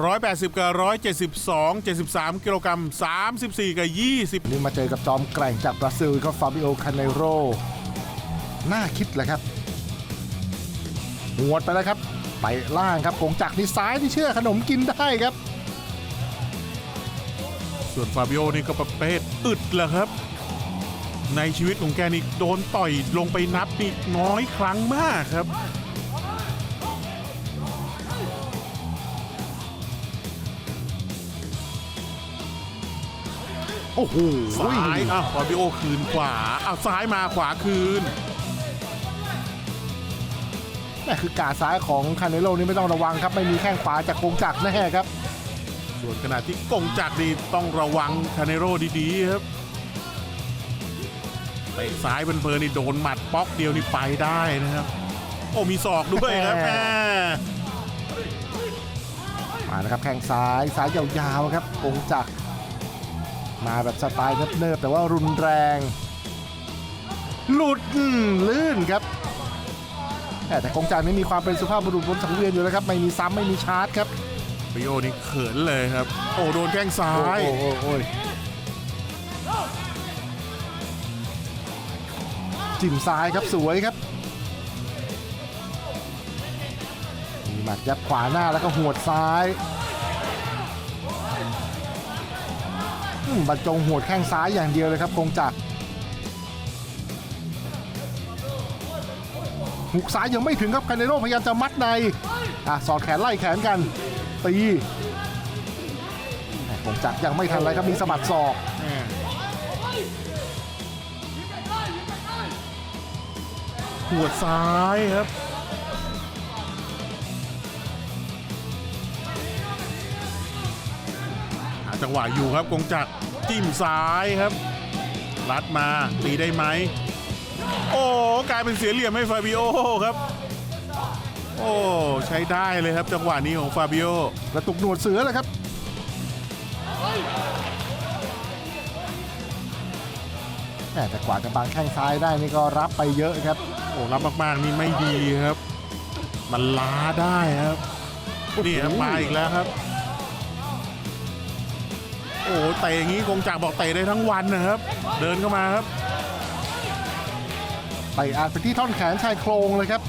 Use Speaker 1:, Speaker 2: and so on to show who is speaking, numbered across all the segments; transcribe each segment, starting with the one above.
Speaker 1: 180 กับ 172 73 กิโลกรัม 34 กับ20
Speaker 2: นี่มาเจอกับจอมแกร่งจากบราซิลก็ฟาบิโอคาเนโรน่าคิดแหละครับหวดไปแล้วครับ ไปล่างครับกงจักรนี่ซ้ายที่เชื่อขนมกินได้ครับ
Speaker 1: ส่วนฟาบิโอนี่ก็ประเภทอึดแหละครับ ในชีวิตของแกนี่โดนต่อยลงไปนับนี่น้อยครั้งมากครับ
Speaker 2: โอ้โห
Speaker 1: ซ้ายอ้าวฟาบิโอคืนขวาอ้าวซ้ายมาขวาคืน
Speaker 2: นั่นคือกาซ้ายของคาเนโรนี่ไม่ต้องระวังครับ ไม่มีแข้งขวาจากกงจักรแน่ครับ
Speaker 1: ส่วนขณะที่กงจักรนี่ต้องระวังคาเนโรดีๆครับเตะซ้ายเพลินๆนี่โดนหมัดป๊อกเดียวนี่ไปได้นะครับ โอ้มีศอกด้วยครับ
Speaker 2: แหม่
Speaker 1: แหม่
Speaker 2: มานะครับแข้งซ้ายซ้ายยาวๆครับกงจักร มาแบบสไตล์เนิบๆแต่ว่ารุนแรง หลุดอืมลื่นครับ แต่แต่กงจักรนี่มีความเป็นสุภาพบุรุษบนสังเวียนอยู่แล้วครับ ไม่มีซ้ำไม่มีชาร์จครับ
Speaker 1: ฟาบิโอนี่เขินเลยครับ โอ้โดนแข้งซ้าย
Speaker 2: โอ้โหโอ้ยจิ้มซ้ายครับสวยครับ มีหมัดยัดขวาหน้าแล้วก็หัวดซ้าย บรรจงหัวดแข้งซ้ายอย่างเดียวเลยครับกงจักรหุกซ้ายยังไม่ถึงครับคาเนโรพยายามจะมัดในอะสอดแขนไล่แขนกันตีแต่กงจักรยังไม่ทันไรครับมีสะบัดศอก
Speaker 1: หัวดซ้ายครับ จังหวะอยู่ครับกงจักรจิ้มซ้ายครับ รัดมาตีได้ไหม โอ้กลายเป็นเสียเหลี่ยมให้ฟาบิโอครับ โอ้ใช้ได้เลยครับจังหวะนี้ของฟาบิโอก
Speaker 2: ระตุกหนวดเสือเลยครับแหม่แต่กว่าจะบางแข้งซ้ายได้นี่ก็รับไปเยอะครับ
Speaker 1: โอ้รับมากๆนี่ไม่ดีครับ มันล้าได้ครับนี่ครับมาอีกแล้วครับ โอ้เตะอย่างนี้คงจักรบอกเตะได้ทั้งวันนะครับ เดินเข้ามาครับ
Speaker 2: ไปอาจไปที่ท่อนแขนชายโครงเลยครับ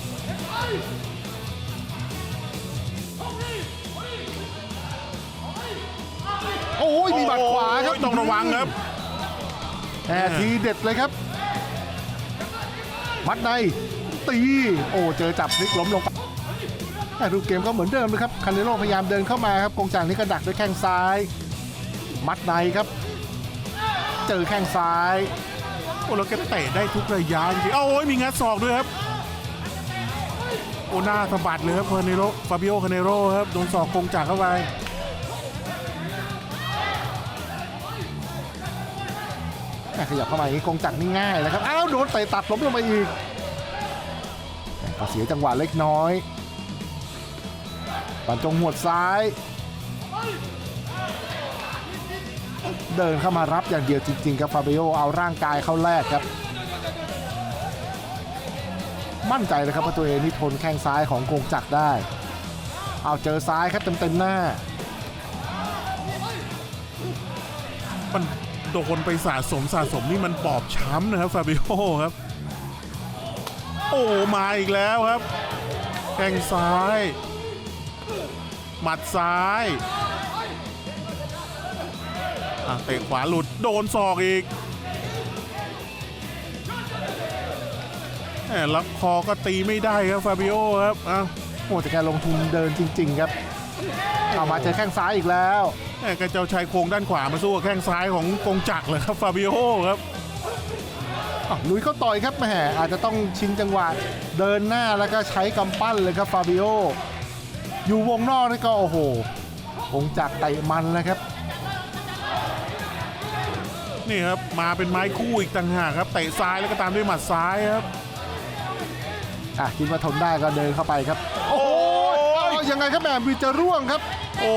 Speaker 2: โอ้ยมีบัดขวาครับ
Speaker 1: โอ้ยต้องระวังครับ
Speaker 2: แหมทีเด็ดเลยครับ มัดใน ตี โอ้ เจอจับพลิกล้มลงไปแต่รูปเกมก็เหมือนเดิมนะครับ คันเนโรพยายามเดินเข้ามาครับ กงจางนี่ก็ดักด้วยแข้งซ้าย มัดในครับ เจอแข้งซ้าย
Speaker 1: โอ้แล้วแกเตะได้ทุกระยะจริงๆโอ้ยมีงัดศอกด้วยครับโอ้หน้าสะบัดเลยครับคาเนโรฟาบิโอคาเนโรครับโดนศอกคงจักเข้าไป
Speaker 2: แม่ขยับเข้ามาอย่างนี้กงจักนี่ง่ายเลยครับ อ้าวโดนเตะตัดล้มลงไปอีกแต่ก็เสียจังหวะเล็กน้อยปันจงหวดซ้าย เดินเข้ามารับอย่างเดียวจริง ๆ ครับฟาเบโอเอาร่างกายเข้าแลกครับ มั่นใจเลยครับว่าตัวเองนี่ทนแข้งซ้ายของกงจักรได้ เอาเจอซ้ายครับเต็มๆหน้า
Speaker 1: มันโดนไปสะสมสะสมนี่มันบอบช้ำนะครับฟาเบโอครับ โอ้มาอีกแล้วครับ แข้งซ้าย หมัดซ้าย อะเตะขวาหลุดโดนศอกอีกแหมรับคอก็ตีไม่ได้ครับฟาบิโอครับอะ
Speaker 2: โอ้แต่แกลงทุนเดินจริง ๆ ครับ เอามาเจอแข้งซ้ายอีกแล้ว
Speaker 1: แหมกระเจ้าชายโครงด้านขวามาสู้กับแข้งซ้ายของกงจักรเลยครับฟาบิโอครับ
Speaker 2: อะลุยเข้าต่อยครับแหมอาจจะต้องชิงจังหวะเดินหน้าแล้วก็ใช้กำปั้นเลยครับฟาบิโออยู่วงนอกนี่ก็โอ้โหคงจักรเตะมันแล้วครับ
Speaker 1: นี่ครับมาเป็นไม้คู่อีกต่างหากครับเตะซ้ายแล้วก็ตามด้วยหมัดซ้ายครับ
Speaker 2: อะคิดว่าทนได้ก็เดินเข้าไปครับ
Speaker 1: โอ้ย
Speaker 2: เอายังไงครับแหมมีจะร่วงครับ
Speaker 1: โอ้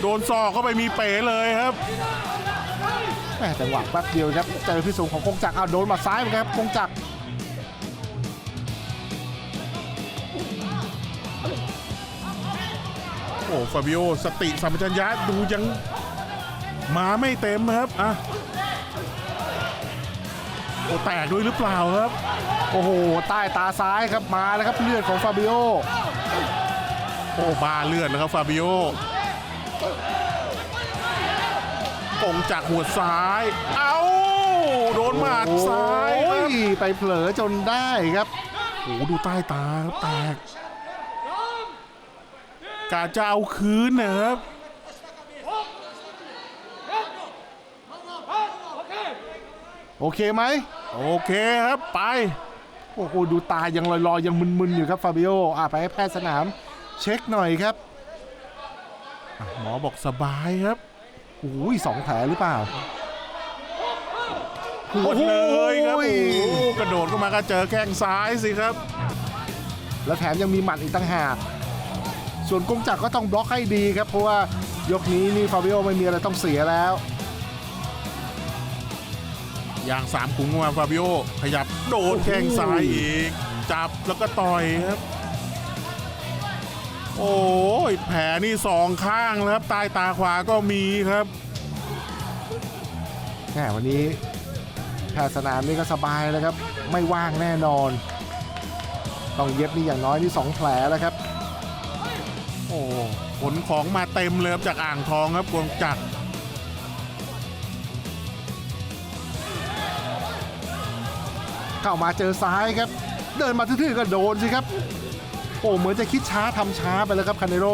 Speaker 1: โดนศอกเข้าไปมีเป๋เลยครับ
Speaker 2: แหมจังหวะแป๊บเดียวครับเจอพิสูงของคงจักรเอาโดนหมาซ้ายเหมือนกันครับคงจักร
Speaker 1: โอ้ฟาบิโอสติสัมปชัญญะดูยัง มาไม่เต็มครับอะโอ้แตกด้วยหรือเปล่าครับ
Speaker 2: โอ้โห ใต้ตาซ้ายครับมาแล้วครับเลือดของฟาบิโอ
Speaker 1: โอ้บ้าเลือดแล้วครับฟาบิโอกงจากหัวซ้าย เอาโดนหมัดซ้ายค
Speaker 2: โอ้
Speaker 1: รับ
Speaker 2: ยไปเผลอจนได้ครับ
Speaker 1: โอ้ดูใต้ตาครับแตกกาจะเอาคืนนะครับ
Speaker 2: โอเคไหม
Speaker 1: โอเคครับไป
Speaker 2: โอ้โหดูตายังลอยๆยังมึนๆอยู่ครับฟาบิโออะไปให้แพทย์สนามเช็คหน่อยครับ
Speaker 1: อะหมอบอกสบายครับ
Speaker 2: โอ้ยสองแผลหรือเปล่า
Speaker 1: หมดเลยครับ
Speaker 2: โอ้
Speaker 1: โอ้
Speaker 2: ย
Speaker 1: โหกระโดดเข้ามาก็เจอแข้งซ้ายสิครับ
Speaker 2: แล้วแถมยังมีหมัดอีกต่างหากส่วนกงจักรก็ต้องบล็อกให้ดีครับ เพราะว่ายกนี้นี่ฟาบิโอไม่มีอะไรต้องเสียแล้ว
Speaker 1: อย่างสามขุงมาฟาบิโอขยับโดนแข้งซ้ายอีก จับแล้วก็ต่อยครับ โอ้ยแผลนี่สองข้างแล้วครับใต้ตาขวาก็มีครับ
Speaker 2: แหมวันนี้แพทย์สนามนี่ก็สบายเลยครับ ไม่ว่างแน่นอน ต้องเย็บนี่อย่างน้อยนี่สองแผลแล้วครับ
Speaker 1: โอ้ขนของมาเต็มเลยครับจากอ่างทองครับกวงจักร
Speaker 2: เข้ามาเจอซ้ายครับ เดินมาทื่อๆก็โดนสิครับ โอ้เหมือนจะคิดช้าทำช้าไปแล้วครับคาเนโร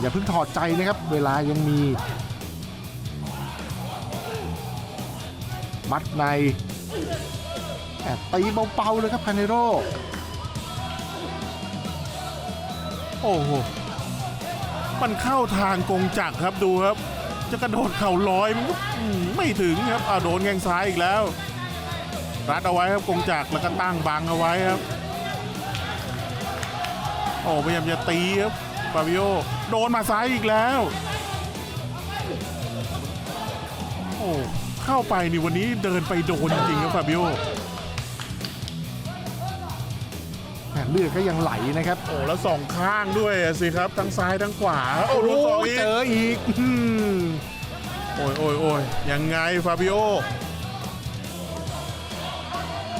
Speaker 2: อย่าเพิ่งถอดใจนะครับ เวลายังมี มัดในแอบตีเบาๆเลยครับคาเนโร
Speaker 1: โอ้โห มันเข้าทางกงจักรครับดูครับ จะกระโดดเข่าลอยอืมไม่ถึงครับอ่าโดนแข้งซ้ายอีกแล้ว รัดเอาไว้ครับกงจักรแล้วก็ตั้งบังเอาไว้ครับ โอ้พยายามจะตีครับฟาบิโอโดนมาซ้ายอีกแล้ว โอ้เข้าไปนี่วันนี้เดินไปโดนจริงๆครับฟาบิโอ
Speaker 2: เลือดก็ยังไหลนะครับ
Speaker 1: โอ้แล้วสองข้างด้วยอะสิครับ ทั้งซ้ายทั้งขวา โอ้โดนสองอีก
Speaker 2: เจออีกอืม
Speaker 1: โอ้ยโอ้ยโอ้ยยังไงฟาบิโอ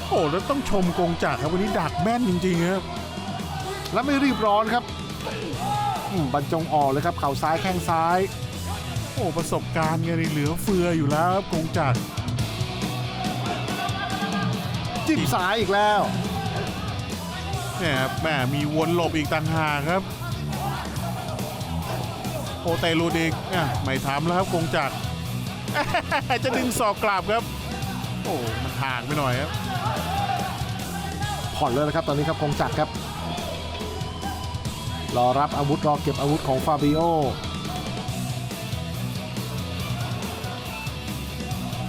Speaker 1: โอ้แล้วต้องชมกงจักรครับวันนี้ดักแม่นจริงๆครับ
Speaker 2: แล้วไม่รีบร้อนครับอืมบรรจงออกเลยครับเข่าซ้ายแข้งซ้าย
Speaker 1: โอ้ประสบการณ์ไงนี่เหลือเฟืออยู่แล้วครับกงจักร
Speaker 2: จิ้มซ้ายอีกแล้ว
Speaker 1: เนี่ยครับแหมมีวนหลบอีกต่างหากครับโอเตลูดิกอะไม่ทำแล้วครับกงจักจะดึงศอกกลับครับ โอ้มันห่างไปหน่อยครับ
Speaker 2: ผ่อนเลยนะครับตอนนี้ครับคงจักครับ รอรับอาวุธรอเก็บอาวุธของฟาบิโอ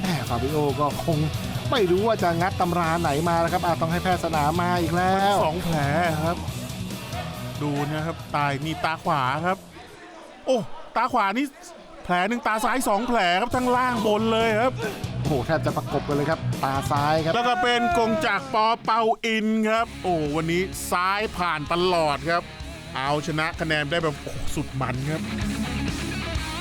Speaker 2: แหมฟาบิโอก็คง ไม่รู้ว่าจะงัดตำราไหนมาแล้วครับอาจต้องให้แพทย์สนามมาอีกแล้ว
Speaker 1: สองแผลครับ ดูนะครับตายนี่ตาขวาครับ โอ้ตาขวานี่แผลหนึ่งตาซ้ายสองแผลครับทั้งล่างบนเลยครับ
Speaker 2: โอ้โหแทบจะประกบกันเลยครับ ตาซ้ายครับ
Speaker 1: แล้วก็เป็นกงจากรปอเปาอินครับ โอ้วันนี้ซ้ายผ่านตลอดครับ เอาชนะคะแนนได้แบบโอ้สุดมันครับ